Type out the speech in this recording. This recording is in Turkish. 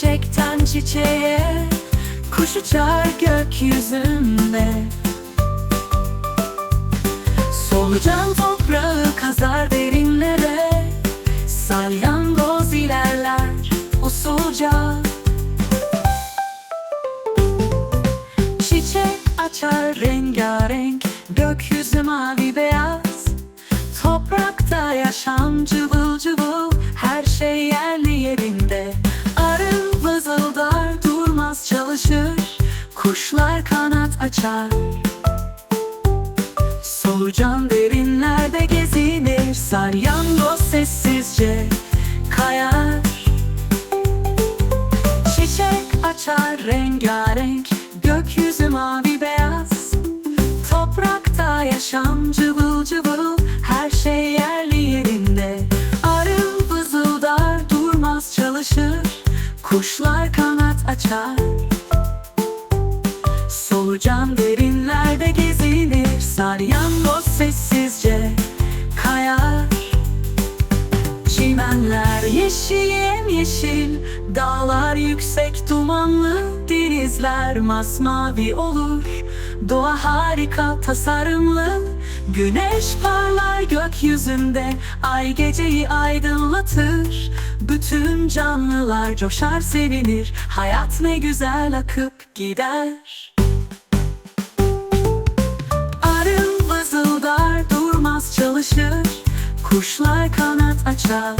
Çiçekten çiçeğe Kuş uçar gökyüzünde. Solucan toprağı kazar derinlere Salyangoz ilerler usulca. Çiçek açar rengarenk Gökyüzü mavi beyaz. Toprakta yaşam Kuşlar kanat açar. Solucan derinlerde gezinir. Salyangoz sessizce kayar. Çiçek açar rengarenk. Gökyüzü mavi beyaz. Toprakta yaşam cıvıl cıvıl. Her şey yerli yerinde. Arı vızıldar durmaz çalışır. Kuşlar kanat açar Salyangoz sessizce kayar. Çimenler yeşil yeşil Dağlar yüksek dumanlı Denizler masmavi olur. Doğa harika tasarımlı Güneş parlar gökyüzünde. Ay geceyi aydınlatır Bütün canlılar coşar sevinir. Hayat ne güzel akıp gider Kuşlar kanat açar